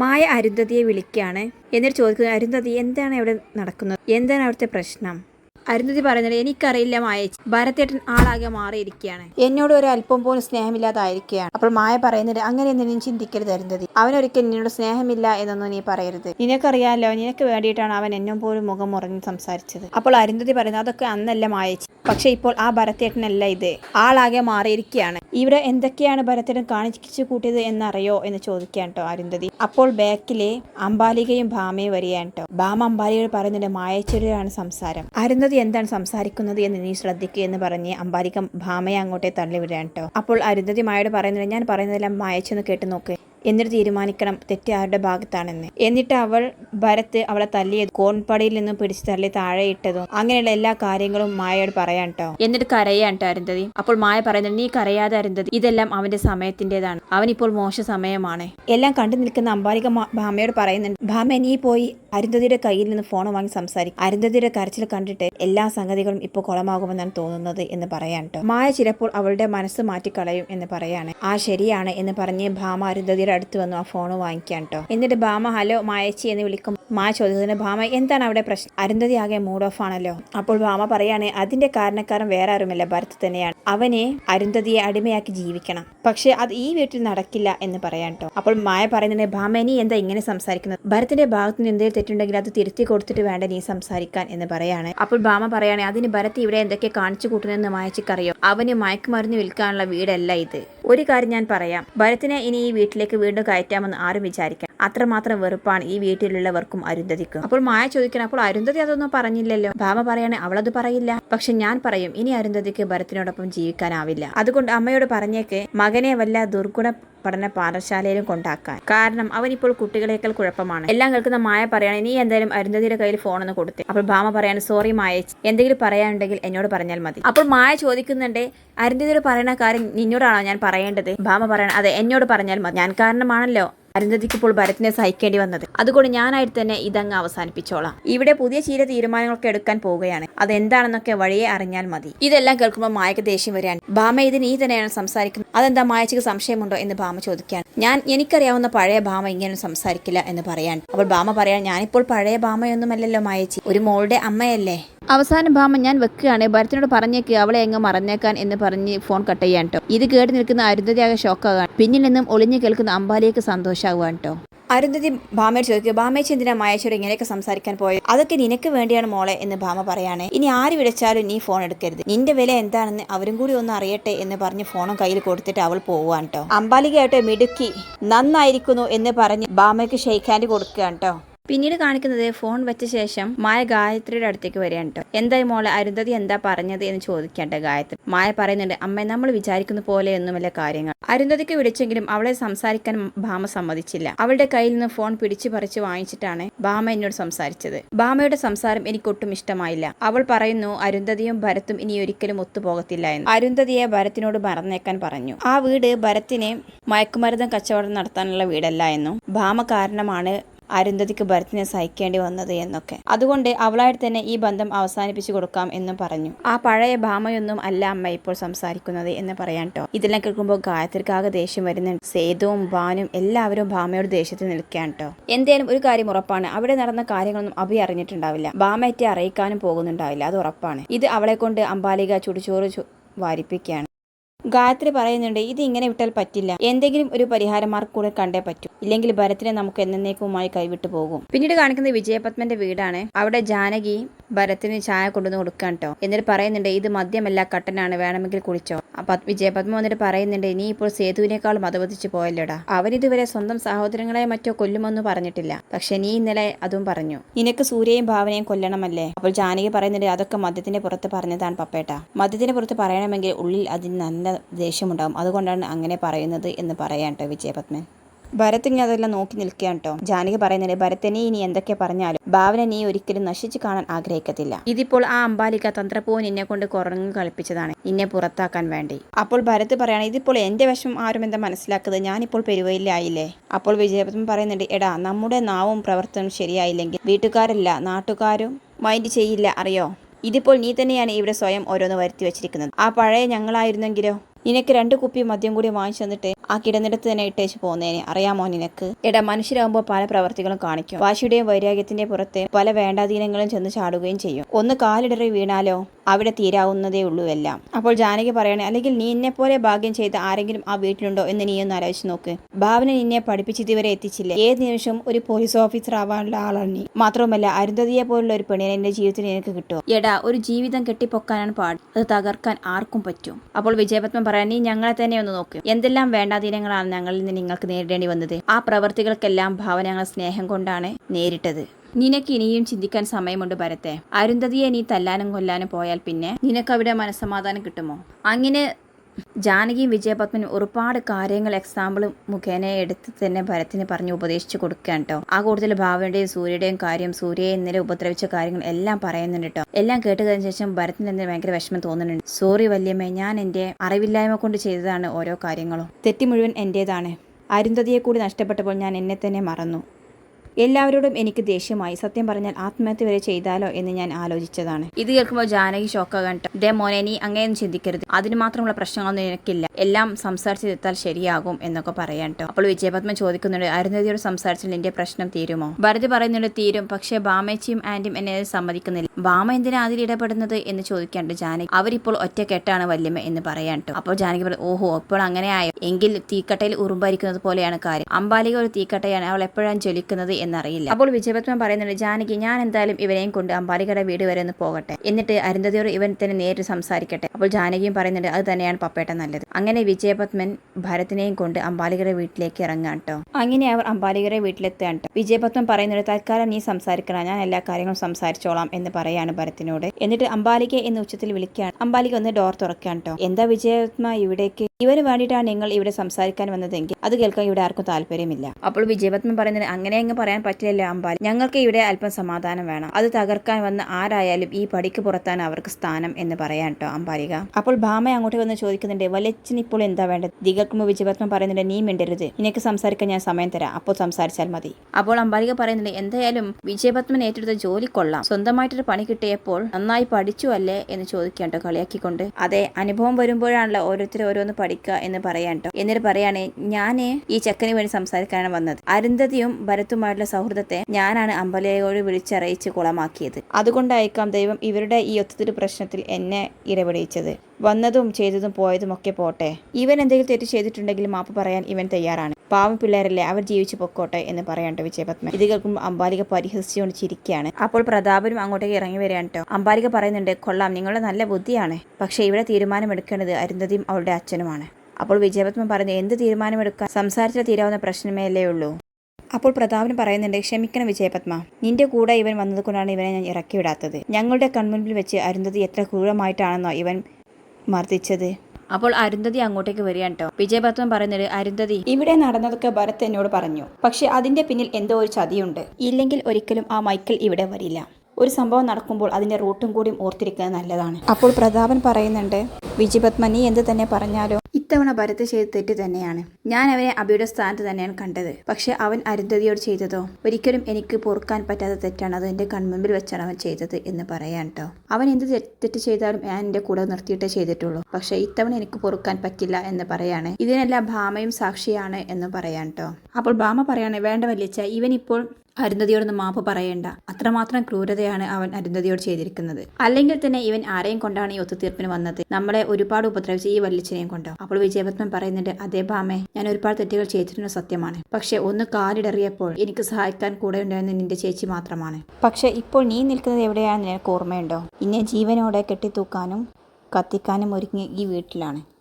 മായ അരുന്ധതിയെ വിളിക്കുകയാണ് എന്നിട്ട് ചോദിക്കുന്നത് അരുന്ധതി എന്താണ് ഇവിടെ നടക്കുന്നത്? എന്താണ് അവിടുത്തെ പ്രശ്നം? അരുന്ധതി പറയുന്നത് എനിക്കറിയില്ല മായ ഭരത്തേട്ടൻ ആളാകെ മാറിയിരിക്കുകയാണ്. എന്നോട് ഒരു അല്പം പോലും സ്നേഹമില്ലാതായിരിക്കുകയാണ്. അപ്പോൾ മായ പറയുന്നത് അങ്ങനെ നീ ചിന്തിക്കരുത് അരുന്ധതി. അവനൊരിക്കലും നിന്നോട് സ്നേഹമില്ല എന്നൊന്നും നീ പറയരുത്. നിനക്കറിയാമല്ലോ നിനക്ക് വേണ്ടിയിട്ടാണ് അവൻ എന്നും പോലും മുഖം മുറങ്ങി സംസാരിച്ചത്. അപ്പോൾ അരുന്ധതി പറയുന്നത് അതൊക്കെ അന്നല്ല മായച്ചി പക്ഷെ ഇപ്പോൾ ആ ഭരത്തേട്ടനല്ല ഇത്. ആളാകെ മാറിയിരിക്കുകയാണ്. ഇവിടെ എന്തൊക്കെയാണ് ഭരത്തേട്ടൻ കാണിച്ചു കൂട്ടിയത് എന്നറിയോ എന്ന് ചോദിക്കാൻ കേട്ടോ അരുന്ധതി. അപ്പോൾ ബാക്കിലെ അംബാലികയും ഭാമയും വരികയാണ് കേട്ടോ ഭാമ അംബാലിയോട് പറയുന്നുണ്ട് മായച്ചൊരിയാണ് സംസാരം. അരുന്ധതി എന്താണ് സംസാരിക്കുന്നത് എന്ന് നീ ശ്രദ്ധിക്കുക എന്ന് പറഞ്ഞ് അംബാലിക ഭാമയെ അങ്ങോട്ടേ തള്ളിവിടുകയാണ് കേട്ടോ അപ്പോൾ അരുന്ധതി മായോട് പറയുന്നത് ഞാൻ പറയുന്നതെല്ലാം മായച്ചെന്ന് കേട്ട് നോക്ക്. എന്നിട്ട് തീരുമാനിക്കണം തെറ്റ് ആരുടെ ഭാഗത്താണെന്ന്. എന്നിട്ട് അവൾ ഭരത്ത് അവളെ തല്ലിയത് കോൺപടിയിൽ നിന്ന് പിടിച്ചു തള്ളി താഴെ ഇട്ടതും അങ്ങനെയുള്ള എല്ലാ കാര്യങ്ങളും മായയോട് പറയാൻ കേട്ടോ എന്നിട്ട് കരയാൻ കേട്ടോ അരുന്ധതി. അപ്പോൾ മായ പറയുന്നത് നീ കരയാതെ അരുന്ധതി ഇതെല്ലാം അവന്റെ സമയത്തിന്റേതാണ് അവനിപ്പോൾ മോശ സമയമാണ്. എല്ലാം കണ്ടു നിൽക്കുന്ന അമ്പാലിക ഭാമയോട് പറയുന്നുണ്ട് ഭാമ നീ പോയി അരുന്ധതിയുടെ കയ്യിൽ നിന്ന് ഫോൺ വാങ്ങി സംസാരിക്കും. അരുന്ധതിയുടെ കരച്ചിൽ കണ്ടിട്ട് എല്ലാ സംഗതികളും ഇപ്പോൾ കുളമാകുമെന്നാണ് തോന്നുന്നത് എന്ന് പറയാൻ കേട്ടോ മായ ചിലപ്പോൾ അവളുടെ മനസ്സ് മാറ്റിക്കളയും എന്ന് പറയാണ്. ആ ശരിയാണ് എന്ന് പറഞ്ഞ് ഭാമ അരുന്ധതിയുടെ അടുത്ത് വന്നു ആ ഫോൺ വാങ്ങിക്കാൻ കേട്ടോ എന്നിട്ട് ഭാമ ഹലോ മായച്ചി എന്ന് വിളിക്കും മായ ചോദിച്ചതിന് ഭാമ എന്താണ് അവിടെ പ്രശ്നം? അരുന്ധതി ആകെ മൂഡ് ഓഫ് ആണല്ലോ. അപ്പോൾ ഭാമ പറയാണ് അതിന്റെ കാരണക്കാരൻ വേറെ ആരുമല്ല ഭരത് തന്നെയാണ്. അവനെ അരുന്ധതിയെ അടിമയാക്കി ജീവിക്കണം. പക്ഷെ അത് ഈ വീട്ടിൽ നടക്കില്ല എന്ന് പറയാൻ കേട്ടോ അപ്പോൾ മായ പറയുന്നുണ്ട് ഭാമ നീ എന്താ ഇങ്ങനെ സംസാരിക്കുന്നത്? ഭരത്തിന്റെ ഭാഗത്ത് നിന്ന് എന്തെങ്കിലും തെറ്റുണ്ടെങ്കിൽ അത് തിരുത്തി കൊടുത്തിട്ട് വേണ്ട നീ സംസാരിക്കാൻ എന്ന് പറയാണ്. അപ്പോൾ ഭാമ പറയാണ് അതിന് ഭരത് ഇവിടെ എന്തൊക്കെ കാണിച്ചു കൂട്ടുന്നതെന്ന് മായച്ചിക്കറിയോ? അവന് മയക്കുമരുന്ന് വിൽക്കാനുള്ള വീടല്ല ഇത്. ഒരു കാര്യം ഞാൻ പറയാം. ഭരത്തിനെ ഇനി ഈ വീട്ടിലേക്ക് വീണ്ടും കയറ്റാമെന്ന് ആരും വിചാരിക്കാം അത്രമാത്രം വെറുപ്പാണ് ഈ വീട്ടിലുള്ളവർക്കും അരുന്ധതിക്കും. അപ്പോൾ മായ ചോദിക്കണം അപ്പോൾ അരുന്ധതി അതൊന്നും പറഞ്ഞില്ലല്ലോ? ഭാമ പറയണേ അവളത് പറയില്ല. പക്ഷെ ഞാൻ പറയും ഇനി അരുന്ധതിക്ക് ഭരത്തിനോടൊപ്പം ജീവിക്കാനാവില്ല. അതുകൊണ്ട് അമ്മയോട് പറഞ്ഞേക്ക് മകനെ വല്ല ദുർഗുണ പഠന പാഠശാലയിലും കൊണ്ടാക്കാൻ. കാരണം അവനിപ്പോൾ കുട്ടികളേക്കാൾ കുഴപ്പമാണ്. എല്ലാം കേൾക്കുന്ന മായ പറയാണ് നീ എന്തായാലും അരുന്ധതിയുടെ കയ്യിൽ ഫോണൊന്ന് കൊടുത്തേ. അപ്പോൾ ഭാമ പറയാണ് സോറി മായ എന്തെങ്കിലും പറയാനുണ്ടെങ്കിൽ എന്നോട് പറഞ്ഞാൽ മതി. അപ്പോൾ മായ ചോദിക്കുന്നുണ്ടേ അരുന്ധതിയോട് പറയുന്ന കാര്യം നിന്നോടാണോ ഞാൻ പറയേണ്ടത്? ഭാമ പറയണം അതെ എന്നോട് പറഞ്ഞാൽ മതി. ഞാൻ കാരണമാണല്ലോ. അരുന്ധതിക്ക് ഇപ്പോൾ ഭരത്തിനെ സഹിക്കേണ്ടി വന്നത്. അതുകൊണ്ട് ഞാനായിട്ട് തന്നെ ഇതങ്ങ് അവസാനിപ്പിച്ചോളാം. ഇവിടെ പുതിയ ചില തീരുമാനങ്ങളൊക്കെ എടുക്കാൻ പോവുകയാണ്. അതെന്താണെന്നൊക്കെ വഴിയെ അറിഞ്ഞാൽ മതി. ഇതെല്ലാം കേൾക്കുമ്പോൾ മായക്ക് ദേഷ്യം വരാൻ. ഭാമ ഇത് നീ തന്നെയാണ് സംസാരിക്കുന്നത് അതെന്താ മായച്ചക്ക് സംശയമുണ്ടോ എന്ന് ഭാമ ചോദിക്കാൻ. ഞാൻ എനിക്കറിയാവുന്ന പഴയ ഭാമ ഇങ്ങനെ സംസാരിക്കില്ല എന്ന് പറയാൻ. അപ്പോൾ ഭാമ പറയാൻ ഞാനിപ്പോൾ പഴയ ഭാമയൊന്നുമല്ലല്ലോ മായച്ചി. ഒരു മോളുടെ അമ്മയല്ലേ? അവസാനം ഭാമ ഞാൻ വെക്കുകയാണ് ഭരത്തിനോട് പറഞ്ഞേക്ക് അവളെ എങ്ങ് മറന്നേക്കാൻ എന്ന് പറഞ്ഞ് ഫോൺ കട്ട് ചെയ്യാൻ കേട്ടോ ഇത് കേട്ട് നിൽക്കുന്ന അരുന്ധതിയാകെ ഷോക്കാകാൻ പിന്നിൽ നിന്നും ഒളിഞ്ഞു കേൾക്കുന്ന അമ്പാലിയൊക്കെ സന്തോഷാകുവാൻ കേട്ടോ അരുന്ധതി ഭാമയോട് ചോദിക്കുക ഭാമേച്ചി എന്തിനാ മായച്ചോട് ഇങ്ങനെയൊക്കെ സംസാരിക്കാൻ പോയത് അതൊക്കെ നിനക്ക് വേണ്ടിയാണ് മോളെ എന്ന് ഭാമ പറയാണ്. ഇനി ആര് വിളിച്ചാലും നീ ഫോൺ എടുക്കരുത്. നിന്റെ വില എന്താണെന്ന് അവരും കൂടി ഒന്ന് അറിയട്ടെ എന്ന് പറഞ്ഞ് ഫോണും കയ്യിൽ കൊടുത്തിട്ട് അവൾ പോവാൻ കേട്ടോ അമ്പാലികയായിട്ട് മിടുക്കി നന്നായിരിക്കുന്നു എന്ന് പറഞ്ഞ് ഭാമയ്ക്ക് ഷെയ്ക്ക് ഹാൻഡ് കൊടുക്കുകയാണ് കേട്ടോ പിന്നീട് കാണിക്കുന്നത് ഫോൺ വെച്ച ശേഷം മായ ഗായത്രിയുടെ അടുത്തേക്ക് വരികയാണ് കേട്ടോ. എന്തായി മോളെ അരുന്ധതി എന്താ പറഞ്ഞത് എന്ന് ചോദിക്കട്ടെ ഗായത്രി. മായ പറയുന്നുണ്ട് അമ്മ നമ്മൾ വിചാരിക്കുന്ന പോലെ ഒന്നുമല്ല കാര്യങ്ങൾ. അരുന്ധതിക്ക് വിളിച്ചെങ്കിലും അവളെ സംസാരിക്കാൻ ഭാമ സമ്മതിച്ചില്ല. അവളുടെ കയ്യിൽ നിന്ന് ഫോൺ പിടിച്ചു പറിച്ചു വാങ്ങിച്ചിട്ടാണ് ഭാമ എന്നോട് സംസാരിച്ചത്. ഭാമയുടെ സംസാരം എനിക്കൊട്ടും ഇഷ്ടമായില്ല. അവൾ പറയുന്നു അരുന്ധതിയും ഭരത്തും ഇനി ഒരിക്കലും ഒത്തുപോകത്തില്ല എന്ന്. അരുന്ധതിയെ ഭരത്തിനോട് മറന്നേക്കാൻ പറഞ്ഞു. ആ വീട് ഭരത്തിനെ മയക്കുമരുന്ന് കച്ചവടം നടത്താനുള്ള വീടല്ല എന്നും ഭാമ കാരണമാണ് അരുന്ധതിക്ക് ഭരത്തിനെ സഹിക്കേണ്ടി വന്നത് എന്നൊക്കെ. അതുകൊണ്ട് അവളായിട്ട് തന്നെ ഈ ബന്ധം അവസാനിപ്പിച്ചു കൊടുക്കാം എന്ന് പറഞ്ഞു. ആ പഴയ ഭാമയൊന്നും അല്ല അമ്മ ഇപ്പോൾ സംസാരിക്കുന്നത് എന്ന് പറയാൻ കേട്ടോ ഇതെല്ലാം കേൾക്കുമ്പോൾ ഗായത്രിക്കാകെ ദേഷ്യം വരുന്നുണ്ട്. സേതുവും ഭാനും എല്ലാവരും ഭാമയോട് ദേഷ്യത്തിൽ നിൽക്കാൻ കേട്ടോ എന്തായാലും ഒരു കാര്യം ഉറപ്പാണ്. അവിടെ നടന്ന കാര്യങ്ങളൊന്നും അഭി അറിഞ്ഞിട്ടുണ്ടാവില്ല. ഭാമയറ്റെ അറിയിക്കാനും പോകുന്നുണ്ടാവില്ല. അത് ഉറപ്പാണ്. ഇത് അവളെ കൊണ്ട് അമ്പാലിക ചുടുചോറ് വാരിപ്പിക്കുകയാണ്. ഗായത്രി പറയുന്നുണ്ട് ഇത് ഇങ്ങനെ വിട്ടാൽ പറ്റില്ല. എന്തെങ്കിലും ഒരു പരിഹാരമാർക്ക് കൂടെ കണ്ടേ പറ്റൂ. ഇല്ലെങ്കിൽ ഭരത്തിനെ നമുക്ക് എന്നേക്കുമായി കൈവിട്ടു പോകും. പിന്നീട് കാണിക്കുന്നത് വിജയപത്മന്റെ വീടാണ്. അവിടെ ജാനകി ഭരത്തിന് ചായ കൊണ്ടുവന്ന് കൊടുക്കാൻ കേട്ടോ എന്നിട്ട് പറയുന്നുണ്ട് ഇത് മദ്യമല്ല കട്ടനാണ്. വേണമെങ്കിൽ കുളിച്ചോ അപ്പൊ വിജയപത്മ വന്നിട്ട് പറയുന്നുണ്ട് നീ ഇപ്പോൾ സേതുവിനേക്കാളും മതവധിച്ചു പോയല്ലോടാ. അവരിതുവരെ സ്വന്തം സഹോദരങ്ങളെ മറ്റോ കൊല്ലുമെന്ന് പറഞ്ഞിട്ടില്ല. പക്ഷെ നീ ഇന്നലെ അതും പറഞ്ഞു. നിനക്ക് സൂര്യയും ഭാവനയും കൊല്ലണമല്ലേ? അപ്പോൾ ജാനകി പറയുന്നുണ്ട് അതൊക്കെ മദ്യത്തിന്റെ പുറത്ത് പറഞ്ഞതാണ് പപ്പേട്ട. മദ്യത്തിന്റെ പുറത്ത് പറയണമെങ്കിൽ ഉള്ളിൽ അതിന് നല്ല ദേഷ്യമുണ്ടാവും. അതുകൊണ്ടാണ് അങ്ങനെ പറയുന്നത് എന്ന് പറയാൻ കേട്ടോ വിജയപത്മൻ ഭരത് ഇനി അതെല്ലാം നോക്കി നിൽക്കുകയാണ് കേട്ടോ ജാനകി പറയുന്നത് ഭരതനെ ഇനി എന്തൊക്കെ പറഞ്ഞാലും ഭാവന നീ ഒരിക്കലും നശിച്ചു കാണാൻ ആഗ്രഹിക്കത്തില്ല. ഇതിപ്പോൾ ആ അമ്പാലിക തന്ത്രപ്പൂവൻ നിന്നെ കൊണ്ട് കുറഞ്ഞു കളിപ്പിച്ചതാണ്. നിന്നെ പുറത്താക്കാൻ വേണ്ടി. അപ്പോൾ ഭരത് പറയാണ് ഇതിപ്പോൾ എന്റെ വശം ആരും എന്താ മനസ്സിലാക്കുന്നത്? ഞാനിപ്പോൾ പെരുവയിലായില്ലേ അപ്പോൾ വിജയപത്മൻ പറയുന്നുണ്ട് എടാ നമ്മുടെ നാവും പ്രവർത്തനവും ശരിയായില്ലെങ്കിൽ വീട്ടുകാരല്ല നാട്ടുകാരും മൈൻഡ് ചെയ്യില്ല അറിയോ? ഇതിപ്പോൾ നീ തന്നെയാണ് ഇവിടെ സ്വയം ഓരോന്ന് വരുത്തി വെച്ചിരിക്കുന്നത്. ആ പഴയ ഞങ്ങളായിരുന്നെങ്കിലോ? നിനക്ക് രണ്ട് കുപ്പി മദ്യം കൂടി വാങ്ങിച്ചു തന്നിട്ട് ആ കിടന്നിടത്ത് തന്നെ ഇട്ടേച്ച് പോകുന്നതിന് അറിയാമോ നിനക്ക്? എടാ മനുഷ്യരാകുമ്പോൾ പല പ്രവർത്തികളും കാണിക്കും. വാശിയുടെയും വൈരാഗ്യത്തിന്റെ പുറത്ത് പല വേണ്ടാധീനങ്ങളും ചെന്ന് ചാടുകയും ചെയ്യും. ഒന്ന് കാലിടറി വീണാലോ? അവിടെ തീരാവുന്നതേ ഉള്ളൂ എല്ലാം. അപ്പോൾ ജാനകി പറയണേ അല്ലെങ്കിൽ നീ എന്നെ പോലെ ഭാഗ്യം ചെയ്ത ആരെങ്കിലും ആ വീട്ടിലുണ്ടോ എന്ന് നീ ഒന്ന് ആലോചിച്ച് നോക്ക്. ഭാവന നിന്നെ പഠിപ്പിച്ച് ഇതുവരെ എത്തിച്ചില്ലേ. ഏത് നിമിഷം ഒരു പോലീസ് ഓഫീസർ ആവാനുള്ള ആളാണ് നീ. മാത്രമല്ല അരുന്ധതിയെ പോലുള്ള ഒരു പെണ്ണിനെ എന്റെ ജീവിതത്തിൽ നിനക്ക് കിട്ടും എടാ ഒരു ജീവിതം കെട്ടിപ്പൊക്കാനാണ് പാട്. അത് തകർക്കാൻ ആർക്കും പറ്റും. അപ്പോൾ വിജയപത്മൻ പറയാൻ നീ ഞങ്ങളെ തന്നെ ഒന്ന് നോക്ക്. എന്തെല്ലാം വേണ്ടാധീനങ്ങളാണ് ഞങ്ങളിൽ നിന്ന് നിങ്ങൾക്ക് നേരിടേണ്ടി വന്നത്? ആ പ്രവർത്തികൾക്കെല്ലാം ഭാവന ഞങ്ങൾ സ്നേഹം കൊണ്ടാണ് നേരിട്ടത്. നിനക്ക് ഇനിയും ചിന്തിക്കാൻ സമയമുണ്ട് ഭരത്തെ. അരുന്ധതിയെ നീ തല്ലാനും കൊല്ലാനും പോയാൽ പിന്നെ നിനക്ക് അവിടെ മനസ്സമാധാനം കിട്ടുമോ? അങ്ങനെ ജാനകിയും വിജയപത്മനും ഒരുപാട് കാര്യങ്ങൾ എക്സാമ്പിൾ മുഖേന എടുത്ത് തന്നെ ഭരത്തിന് പറഞ്ഞ് ഉപദേശിച്ചു കൊടുക്കുകയാണ് കേട്ടോ. ആ കൂടുതൽ ഭാവയുടെയും സൂര്യയുടെയും കാര്യം സൂര്യയെ ഇന്നലെ ഉപദ്രവിച്ച കാര്യങ്ങൾ എല്ലാം പറയുന്നുണ്ട് കേട്ടോ. എല്ലാം കേട്ട് കഴിഞ്ഞ ശേഷം ഭരത്തിന് തന്നെ ഭയങ്കര വിഷമം തോന്നുന്നുണ്ട്. സോറി വല്യമ്മേ ഞാൻ എന്റെ അറിവില്ലായ്മ കൊണ്ട് ചെയ്തതാണ് ഓരോ കാര്യങ്ങളും. തെറ്റി മുഴുവൻ എന്റേതാണ്. അരുന്ധതിയെ കൂടി നഷ്ടപ്പെട്ടപ്പോൾ ഞാൻ എന്നെ തന്നെ മറന്നു. എല്ലാവരോടും എനിക്ക് ദേഷ്യമായി. സത്യം പറഞ്ഞാൽ ആത്മഹത്യ വരെ ചെയ്താലോ എന്ന് ഞാൻ ആലോചിച്ചതാണ്. ഇത് കേൾക്കുമ്പോൾ ജാനകി ഷോക്കാകാൻ. ദേ മോനെ നീ അങ്ങനെയൊന്നും ചിന്തിക്കരുത്. അതിന് മാത്രമുള്ള പ്രശ്നങ്ങളൊന്നും എനിക്കില്ല. എല്ലാം സംസാരിച്ച് തീർത്താൽ ശരിയാകും എന്നൊക്കെ പറയാൻ കേട്ടോ അപ്പോൾ വിജയപത്മ ചോദിക്കുന്നുണ്ട് അരുന്ധതിയോട് സംസാരിച്ചാൽ നിന്റെ പ്രശ്നം തീരുമോ? ഭരത് പറയുന്നുണ്ട് തീരും. പക്ഷേ ബാമേച്ചിയും ആന്റിയും എന്നെ സമ്മതിക്കുന്നില്ല. ബാമ എന്തിനാ അതിൽ ഇടപെടുന്നത് എന്ന് ചോദിക്കാണ്ട് ജാനകി അവരിപ്പോൾ ഒറ്റ കെട്ടാണ് വല്യമ്മ എന്ന് പറയാൻ കേട്ടോ അപ്പോൾ ജാനകി പറഞ്ഞു ഓഹോ ഇപ്പോൾ അങ്ങനെ ആയോ എങ്കിൽ തീക്കട്ടയിൽ ഉറുമ്പായിരിക്കുന്നത് പോലെയാണ് കാര്യം. അമ്പാലിക ഒരു തീക്കട്ടയാണ്. അവൾ എപ്പോഴാണ് ജ്വലിക്കുന്നത് എന്നറിയില്ല. അപ്പോൾ വിജയപത്മൻ പറയുന്നുണ്ട് ജാനകി ഞാൻ എന്തായാലും ഇവരെയും കൊണ്ട് അമ്പാലികയുടെ വീട് വരെ ഒന്ന് പോകട്ടെ. എന്നിട്ട് അരുന്ധതിയോട് ഇവൻ തന്നെ നേരിട്ട് സംസാരിക്കട്ടെ. അപ്പോൾ ജാനകിയും പറയുന്നുണ്ട് അത് തന്നെയാണ് പപ്പേട്ട നല്ലത്. അങ്ങനെ വിജയപത്മൻ ഭരത്തിനെയും കൊണ്ട് അമ്പാലികയുടെ വീട്ടിലേക്ക് ഇറങ്ങാൻ കേട്ടോ അങ്ങനെ അവർ അമ്പാലികയുടെ വീട്ടിലെത്താൻ കേട്ടോ വിജയപത്മൻ പറയുന്നുണ്ട് തൽക്കാലം നീ സംസാരിക്കണം ഞാൻ എല്ലാ കാര്യങ്ങളും സംസാരിച്ചോളാം എന്ന് പറയാണ് ഭരത്തിനോട് എന്നിട്ട് അമ്പാലിക എന്ന് ഉച്ചത്തിൽ വിളിക്കുകയാണ്. അമ്പാലിക ഒന്ന് ഡോർ തുറക്കാൻ കേട്ടോ എന്താ വിജയപത്മ ഇവിടേക്ക് ഇവന് വേണ്ടിയിട്ടാണ് നിങ്ങൾ ഇവിടെ സംസാരിക്കാൻ വന്നതെങ്കിൽ അത് കേൾക്കാൻ ഇവിടെ ആർക്കും താല്പര്യമില്ല. അപ്പോൾ വിജയപത്മൻ പറയുന്നത് അങ്ങനെ അങ്ങ് പറയാൻ പറ്റില്ല അമ്പാലി. ഞങ്ങൾക്ക് ഇവിടെ അല്പം സമാധാനം വേണം. അത് തകർക്കാൻ വന്ന ആരായാലും ഈ പടിക്ക് പുറത്താണ് അവർക്ക് സ്ഥാനം എന്ന് പറയാൻ കേട്ടോ അമ്പാലിക. അപ്പോൾ ഭാമ അങ്ങോട്ട് വന്ന് ചോദിക്കുന്നുണ്ട് വലച്ചിന് ഇപ്പോൾ എന്താ വേണ്ടത്? ദിഗക്കുമ്പ് വിജയപത്മൻ പറയുന്നുണ്ട് നീ മിണ്ടരുത്. നിനക്ക് സംസാരിക്കാൻ ഞാൻ സമയം തരാം. അപ്പോൾ സംസാരിച്ചാൽ മതി. അപ്പോൾ അമ്പാലിക പറയുന്നുണ്ട് എന്തായാലും വിജയപത്മൻ ഏറ്റെടുത്ത ജോലി കൊള്ളാം. സ്വന്തമായിട്ടൊരു പണി കിട്ടിയപ്പോൾ നന്നായി പഠിച്ചു അല്ലേ? എന്ന് ചോദിക്കാൻ കേട്ടോ കളിയാക്കിക്കൊണ്ട്. അതെ അനുഭവം വരുമ്പോഴാണല്ലോ ഓരോരുത്തർ ഓരോന്ന് പഠിക്കുക എന്ന് പറയാൻ കേട്ടോ എന്നിട്ട് പറയാണ് ഞാൻ ഈ ചെക്കന് വേണ്ടി സംസാരിക്കാനാണ് വന്നത്. അരുന്ധതിയും ഭരത്തുമായിട്ടുള്ള സൗഹൃദത്തെ ഞാനാണ് അമ്പലയോട് വിളിച്ചറിയിച്ച് കുളമാക്കിയത്. അതുകൊണ്ടായിരിക്കാം ദൈവം ഇവരുടെ ഈ ഒത്തുതീർപ്പ് പ്രശ്നത്തിൽ എന്നെ ഇടപെടിച്ചത് വന്നതും ചെയ്തതും പോയതും ഒക്കെ പോട്ടെ. ഇവൻ എന്തെങ്കിലും തെറ്റ് ചെയ്തിട്ടുണ്ടെങ്കിൽ മാപ്പ് പറയാൻ ഇവൻ തയ്യാറാണ്. പാവം പിള്ളേരല്ലേ അവർ ജീവിച്ചു പൊക്കോട്ടെ എന്ന് പറയാൻ ട്ടോ വിജയപത്മ ഇത് കേൾക്കുമ്പോൾ അമ്പാലിക പരിഹസിച്ചുകൊണ്ട് ചിരിക്കുകയാണ് അപ്പോൾ പ്രതാപനും അങ്ങോട്ടേക്ക് ഇറങ്ങി വരികയാണ് കേട്ടോ അമ്പാലിക പറയുന്നുണ്ട് കൊള്ളാം നിങ്ങളുടെ നല്ല ബുദ്ധിയാണ്. പക്ഷേ ഇവിടെ തീരുമാനമെടുക്കേണ്ടത് അരുന്ധതിയും അവളുടെ അച്ഛനുമാണ്. അപ്പോൾ വിജയപത്മൻ പറഞ്ഞു എന്ത് തീരുമാനമെടുക്കാൻ സംസാരിച്ചാൽ തീരാവുന്ന പ്രശ്നമേ അല്ലേ ഉള്ളൂ. അപ്പോൾ പ്രതാപൻ പറയുന്നുണ്ട് ക്ഷമിക്കണം വിജയപത്മ. നിന്റെ കൂടെ ഇവൻ വന്നതുകൊണ്ടാണ് ഇവനെ ഞാൻ ഇറക്കിവിടാത്തത് ഞങ്ങളുടെ കൺമുൻപിൽ വെച്ച് അരുന്ധതി എത്ര ക്രൂരമായിട്ടാണെന്നോ ഇവൻ മർദ്ദിച്ചത്. അപ്പോൾ അരുന്ധതി അങ്ങോട്ടേക്ക് വരികയാണ് കേട്ടോ വിജയപത്മൻ പറയുന്നത് അരുന്ധതി ഇവിടെ നടന്നതൊക്കെ ഭരത് എന്നോട് പറഞ്ഞു. പക്ഷെ അതിന്റെ പിന്നിൽ എന്തോ ഒരു ചതിയുണ്ട്. ഇല്ലെങ്കിൽ ഒരിക്കലും ആ മൈക്കിൾ ഇവിടെ വരില്ല. ഒരു സംഭവം നടക്കുമ്പോൾ അതിന്റെ റൂട്ടും കൂടിയും ഓർത്തിരിക്കുന്നത് നല്ലതാണ്. അപ്പോൾ പ്രതാപൻ പറയുന്നുണ്ട് വിജിപത്മനി എന്ത് തന്നെ പറഞ്ഞാലോ ഇത്തവണ ഭരത് ചെയ്ത് തെറ്റ് തന്നെയാണ്. ഞാൻ അവനെ അബിയുടെ സ്ഥാനത്ത് തന്നെയാണ് കണ്ടത്. പക്ഷെ അവൻ അരുന്ധതിയോട് ചെയ്തതോ? ഒരിക്കലും എനിക്ക് പൊറുക്കാൻ പറ്റാത്ത തെറ്റാണ് അത് എന്റെ കൺമുമ്പിൽ വെച്ചാണ് അവൻ ചെയ്തത് എന്ന് പറയാൻ കേട്ടോ അവൻ എന്ത് തെറ്റ് ചെയ്താലും ഞാൻ എന്റെ കൂടെ നിർത്തിയിട്ടേ ചെയ്തിട്ടുള്ളൂ. പക്ഷെ ഇത്തവണ എനിക്ക് പൊറുക്കാൻ പറ്റില്ല എന്ന് പറയാണ്. ഇതിനെല്ലാം ഭാമയും സാക്ഷിയാണ് എന്ന് പറയാൻ കേട്ടോ അപ്പോൾ ഭാമ പറയാണ് വേണ്ട വല്യച്ച ഇവൻ ഇപ്പോൾ അരുന്ധതിയോടൊന്ന് മാപ്പ് പറയേണ്ട. അത്രമാത്രം ക്രൂരതയാണ് അവൻ അരുന്ധതിയോട് ചെയ്തിരിക്കുന്നത്. അല്ലെങ്കിൽ തന്നെ ഇവൻ ആരെയും കൊണ്ടാണ് ഈ ഒത്തുതീർപ്പിന് വന്നത്. നമ്മളെ ഒരുപാട് ഉപദ്രവിച്ച ഈ വല്ലിച്ചനെയും കൊണ്ടോ. അപ്പോൾ വിജയപത്മൻ പറയുന്നുണ്ട് അതേ ഭാമേ ഞാൻ ഒരുപാട് തെറ്റുകൾ ചെയ്തിട്ടുണ്ട് സത്യമാണ്. പക്ഷെ ഒന്ന് കാലിടറിയപ്പോൾ എനിക്ക് സഹായിക്കാൻ കൂടെ ഉണ്ടായിരുന്ന നിന്റെ ചേച്ചി മാത്രമാണ്. പക്ഷെ ഇപ്പോൾ നീ നിൽക്കുന്നത് എവിടെയാണെന്ന് നിനക്ക് ഓർമ്മയുണ്ടോ? ഇന്നെ ജീവനോടെ കെട്ടിത്തൂക്കാനും കത്തിക്കാനും ഒരുങ്ങി ഈ വീട്ടിലാണ്.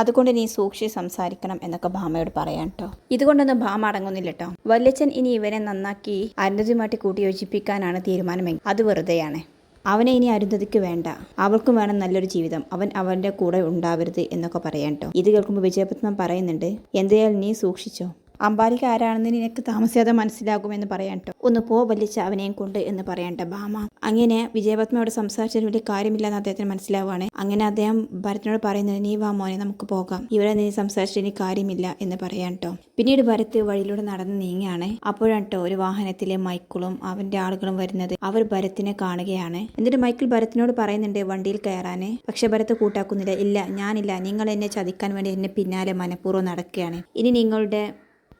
അതുകൊണ്ട് നീ സൂക്ഷിച്ച് സംസാരിക്കണം എന്നൊക്കെ ഭാമയോട് പറയാൻ കേട്ടോ ഇതുകൊണ്ടൊന്നും ഭാമ അടങ്ങുന്നില്ല കേട്ടോ വല്യച്ഛൻ ഇനി ഇവനെ നന്നാക്കി അരുന്ധതിയുമായിട്ട് കൂട്ടിയോജിപ്പിക്കാനാണ് തീരുമാനമെങ്കിൽ അത് വെറുതെയാണ്. അവനെ ഇനി അരുന്ധതിക്ക് വേണ്ട. അവൾക്കും വേണം നല്ലൊരു ജീവിതം. അവൻ അവന്റെ കൂടെ ഉണ്ടാവരുത് എന്നൊക്കെ പറയാൻ കേട്ടോ ഇത് കേൾക്കുമ്പോൾ വിജയപത്മൻ പറയുന്നുണ്ട് എന്തായാലും നീ സൂക്ഷിച്ചോ? അംബാലിക ആരാണെന്ന് നിനക്ക് താമസിയാതെ മനസ്സിലാകുമെന്ന് പറയാൻ കേട്ടോ ഒന്ന് പോ വലിച്ച അവനെയും കൊണ്ട് എന്ന് പറയണ്ട ഭാമ. അങ്ങനെ വിജയപത്മയോട് സംസാരിച്ചതിന് വലിയ കാര്യമില്ലെന്ന് അദ്ദേഹത്തിന് മനസ്സിലാവുകയാണ്. അങ്ങനെ അദ്ദേഹം ഭരത്തിനോട് പറയുന്നത് നീ വാ മോനെ നമുക്ക് പോകാം. ഇവരെ നീ സംസാരിച്ചിട്ട് ഇനി കാര്യമില്ല എന്ന് പറയാൻ കേട്ടോ പിന്നീട് ഭരത് വഴിയിലൂടെ നടന്ന് നീങ്ങിയാണ് അപ്പോഴാണ് കേട്ടോ ഒരു വാഹനത്തിലെ മൈക്കിളും അവന്റെ ആളുകളും വരുന്നത്. അവർ ഭരത്തിനെ കാണുകയാണ്. എന്നിട്ട് മൈക്കിൾ ഭരത്തിനോട് പറയുന്നുണ്ട് വണ്ടിയിൽ കയറാന്. പക്ഷെ ഭരത് കൂട്ടാക്കുന്നില്ല. ഇല്ല ഞാനില്ല. നിങ്ങൾ എന്നെ ചതിക്കാൻ വേണ്ടി എന്നെ പിന്നാലെ മനഃപൂർവം നടക്കുകയാണ്. ഇനി നിങ്ങളുടെ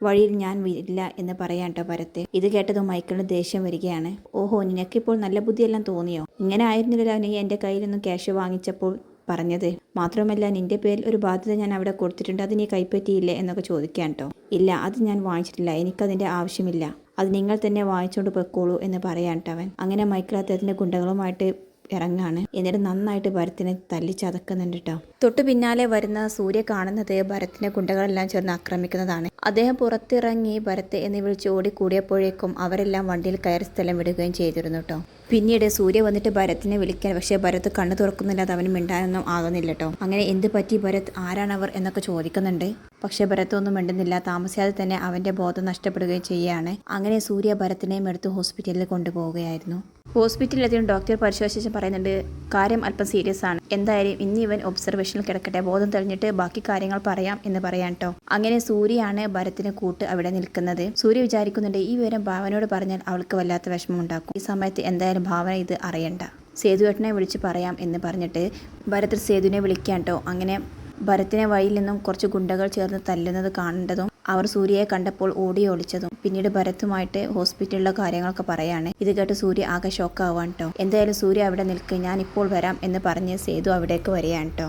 വഴിയിൽ ഞാൻ വരില്ല എന്ന് പറയാൻ കേട്ടോ ഇത് കേട്ടത് മൈക്കിളിന് ദേഷ്യം വരികയാണ്. ഓഹോ നിനക്കിപ്പോൾ നല്ല ബുദ്ധിയെല്ലാം തോന്നിയോ? ഇങ്ങനെ ആയിരുന്നില്ല നീ എന്റെ കയ്യിൽ നിന്നും ക്യാഷ് വാങ്ങിച്ചപ്പോൾ പറഞ്ഞത്. മാത്രമല്ല നിന്റെ പേരിൽ ഒരു ബാധ്യത ഞാൻ അവിടെ കൊടുത്തിട്ടുണ്ട്. അത് നീ കൈപ്പറ്റിയില്ലേ എന്നൊക്കെ ചോദിക്കാൻ കേട്ടോ ഇല്ല അത് ഞാൻ വാങ്ങിച്ചിട്ടില്ല. എനിക്കതിന്റെ ആവശ്യമില്ല. അത് നിങ്ങൾ തന്നെ വാങ്ങിച്ചുകൊണ്ട് പൊയ്ക്കോളൂ എന്ന് പറയാൻ കേട്ടോ അങ്ങനെ മൈക്കിൾ അദ്ദേഹത്തിന്റെ ഗുണ്ടകളുമായിട്ട് ഇറങ്ങാണ്. എന്നിട്ട് നന്നായിട്ട് ഭരത്തിനെ തല്ലി ചതക്കുന്നുണ്ട് കേട്ടോ തൊട്ടു പിന്നാലെ വരുന്ന സൂര്യ കാണുന്നത് ഭരത്തിനെ ഗുണ്ടകളെല്ലാം ചേർന്ന് ആക്രമിക്കുന്നതാണ്. അദ്ദേഹം പുറത്തിറങ്ങി ഭരത്ത് എന്ന് വിളിച്ച് ഓടിക്കൂടിയപ്പോഴേക്കും അവരെല്ലാം വണ്ടിയിൽ കയറി സ്ഥലം വിടുകയും ചെയ്തിരുന്നു കേട്ടോ പിന്നീട് സൂര്യ വന്നിട്ട് ഭരത്തിനെ വിളിക്കാൻ പക്ഷേ ഭരത് കണ്ണു തുറക്കുന്നില്ലാതെ അവന് മിണ്ടാനൊന്നും ആകുന്നില്ല കേട്ടോ അങ്ങനെ എന്ത് പറ്റി ഭരത്? ആരാണവർ എന്നൊക്കെ ചോദിക്കുന്നുണ്ട്. പക്ഷേ ഭരത് ഒന്നും മിണ്ടുന്നില്ല. താമസിയാതെ തന്നെ അവന്റെ ബോധം നഷ്ടപ്പെടുകയും ചെയ്യുകയാണ്. അങ്ങനെ സൂര്യ ഭരത്തിനെയും എടുത്ത് ഹോസ്പിറ്റലിൽ കൊണ്ടുപോവുകയായിരുന്നു. ഹോസ്പിറ്റലിലെത്തിയും ഡോക്ടർ പരിശോധിച്ച് പറയുന്നുണ്ട് കാര്യം അല്പം സീരിയസ് ആണ്. എന്തായാലും ഇനി ഇവൻ ഒബ്സർവേഷനിൽ കിടക്കട്ടെ. ബോധം തെളിഞ്ഞിട്ട് ബാക്കി കാര്യങ്ങൾ പറയാം എന്ന് പറയാൻ കേട്ടോ അങ്ങനെ സൂര്യയാണ് ഭരത്തിന് കൂട്ട് അവിടെ നിൽക്കുന്നത്. സൂര്യ വിചാരിക്കുന്നുണ്ട് ഈ വിവരം ഭാവനയോട് പറഞ്ഞാൽ അവൾക്ക് വല്ലാത്ത വിഷമം ഉണ്ടാക്കും. ഈ സമയത്ത് എന്തായാലും ഭാവന ഇത് അറിയണ്ട. സേതുവേട്ടനെ വിളിച്ച് പറയാം എന്ന് പറഞ്ഞിട്ട് ഭരത് സേതുവിനെ വിളിക്കാൻ കേട്ടോ അങ്ങനെ ഭരത്തിനെ വഴിയിൽ നിന്നും കുറച്ച് ഗുണ്ടകൾ ചേർന്ന് തല്ലുന്നത് കാണേണ്ടതും അവർ സൂര്യയെ കണ്ടപ്പോൾ ഓടി ഒളിച്ചതും പിന്നീട് ഭരത്തുമായിട്ട് ഹോസ്പിറ്റലിലെ കാര്യങ്ങളൊക്കെ പറയാണ്. ഇത് കേട്ട് സൂര്യ ആകെ ഷോക്കാവാൻ കേട്ടോ എന്തായാലും സൂര്യ അവിടെ നിൽക്കുക ഞാൻ ഇപ്പോൾ വരാം എന്ന് പറഞ്ഞ് സേതു അവിടേക്ക് വരികയാണ് കേട്ടോ